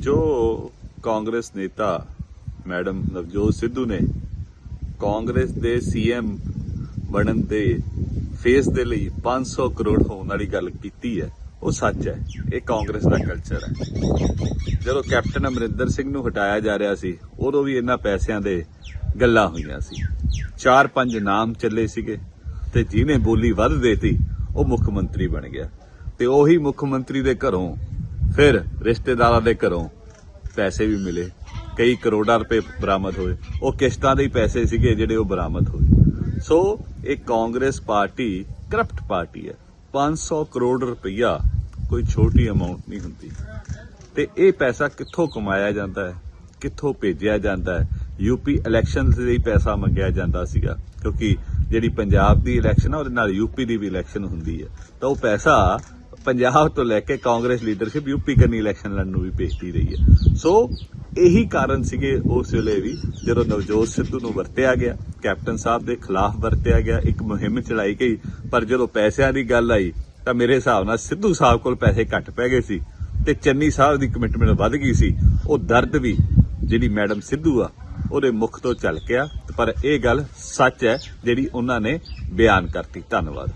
ਜੋ ਕਾਂਗਰਸ ਨੇਤਾ ਮੈਡਮ ਨਵਜੋਤ ਸਿੱਧੂ ਨੇ ਕਾਂਗਰਸ ਦੇ ਸੀਐਮ ਬਣਨ ਦੇ ਫੇਸ ਦੇ ਲਈ 500 ਕਰੋੜ ਹੋਣ ਵਾਲੀ ਗੱਲ ਕੀਤੀ ਹੈ, ਉਹ ਸੱਚ ਹੈ, ਇਹ ਕਾਂਗਰਸ ਦਾ ਕਲਚਰ ਹੈ। ਜਦੋਂ ਕੈਪਟਨ ਅਮਰਿੰਦਰ ਸਿੰਘ ਨੂੰ ਹਟਾਇਆ ਜਾ ਰਿਹਾ ਸੀ, ਉਦੋਂ ਵੀ ਇਹਨਾਂ ਪੈਸਿਆਂ ਦੇ ਗੱਲਾਂ ਹੋਈਆਂ ਸੀ। ਚਾਰ ਪੰਜ ਨਾਮ ਚੱਲੇ ਸੀਗੇ ਤੇ ਜਿਹਨੇ ਬੋਲੀ ਵੱਧ ਦੇਤੀ, ਉਹ ਮੁੱਖ ਮੰਤਰੀ ਬਣ ਗਿਆ। ਤੇ ਉਹੀ ਮੁੱਖ ਮੰਤਰੀ ਦੇ ਘਰੋਂ ਫਿਰ ਰਿਸ਼ਤੇਦਾਰਾਂ ਦੇ ਘਰੋਂ ਪੈਸੇ ਵੀ ਮਿਲੇ। ਕਈ ਕਰੋੜਾਂ ਰੁਪਏ ਬਰਾਮਦ ਹੋਏ। ਉਹ ਕਿਸ਼ਤਾਂ ਦੇ ਹੀ ਪੈਸੇ ਸੀਗੇ ਜਿਹੜੇ ਉਹ ਬਰਾਮਦ ਹੋਏ। ਸੋ ਇਹ ਕਾਂਗਰਸ ਪਾਰਟੀ ਕਰਪਟ ਪਾਰਟੀ ਹੈ। 500 ਕਰੋੜ ਰੁਪਈਆ ਕੋਈ ਛੋਟੀ ਅਮਾਉਂਟ ਨਹੀਂ ਹੁੰਦੀ। ਤੇ ਇਹ ਪੈਸਾ ਕਿੱਥੋਂ ਕਮਾਇਆ ਜਾਂਦਾ ਹੈ? ਕਿੱਥੋਂ ਭੇਜਿਆ ਜਾਂਦਾ ਹੈ? ਯੂਪੀ ਇਲੈਕਸ਼ਨ ਦੇ ਲਈ ਪੈਸਾ ਮੰਗਿਆ ਜਾਂਦਾ ਸੀਗਾ। ਕਿਉਂਕਿ ਜਿਹੜੀ ਪੰਜਾਬ ਦੀ ਇਲੈਕਸ਼ਨ ਆ, ਉਹਦੇ ਨਾਲ ਯੂਪੀ ਦੀ ਵੀ ਇਲੈਕਸ਼ਨ ਹੁੰਦੀ ਹੈ। ਤਾਂ ਉਹ ਪੈਸਾ ਪੰਜਾਬ ਤੋਂ ਲੈ ਕੇ ਕਾਂਗਰਸ ਲੀਡਰਸ਼ਿਪ ਯੂਪੀ ਕਰਨੀ ਇਲੈਕਸ਼ਨ ਲੜਨ ਨੂੰ ਵੀ ਭੇਜਦੀ ਰਹੀ ਹੈ। ਸੋ, ਇਹੀ ਕਾਰਨ ਸੀਗੇ ਉਸ ਵੇਲੇ ਵੀ ਜਦੋਂ ਨਵਜੋਤ ਸਿੱਧੂ ਨੂੰ ਵਰਤਿਆ ਗਿਆ, ਕੈਪਟਨ ਸਾਹਿਬ ਦੇ ਖਿਲਾਫ ਵਰਤਿਆ ਗਿਆ, ਇੱਕ ਮੁਹਿੰਮ ਚਲਾਈ ਗਈ, ਪਰ ਜਦੋਂ ਪੈਸਿਆਂ ਦੀ ਗੱਲ ਆਈ, ਤਾਂ ਮੇਰੇ ਹਿਸਾਬ ਨਾਲ ਸਿੱਧੂ ਸਾਹਿਬ ਕੋਲ ਪੈਸੇ ਘੱਟ ਪੈ ਗਏ ਸੀ ਤੇ ਚੰਨੀ ਸਾਹਿਬ ਦੀ ਕਮਿਟਮੈਂਟ ਵੱਧ ਗਈ ਸੀ। ਉਹ ਦਰਦ ਵੀ ਜਿਹੜੀ ਮੈਡਮ ਸਿੱਧੂ ਆ, ਉਹਦੇ ਮੁਖ ਤੋਂ ਝਲਕਿਆ, ਪਰ ਇਹ ਗੱਲ ਸੱਚ ਹੈ ਜਿਹੜੀ ਉਹਨਾਂ ਨੇ ਬਿਆਨ ਕਰਤੀ। ਧੰਨਵਾਦ।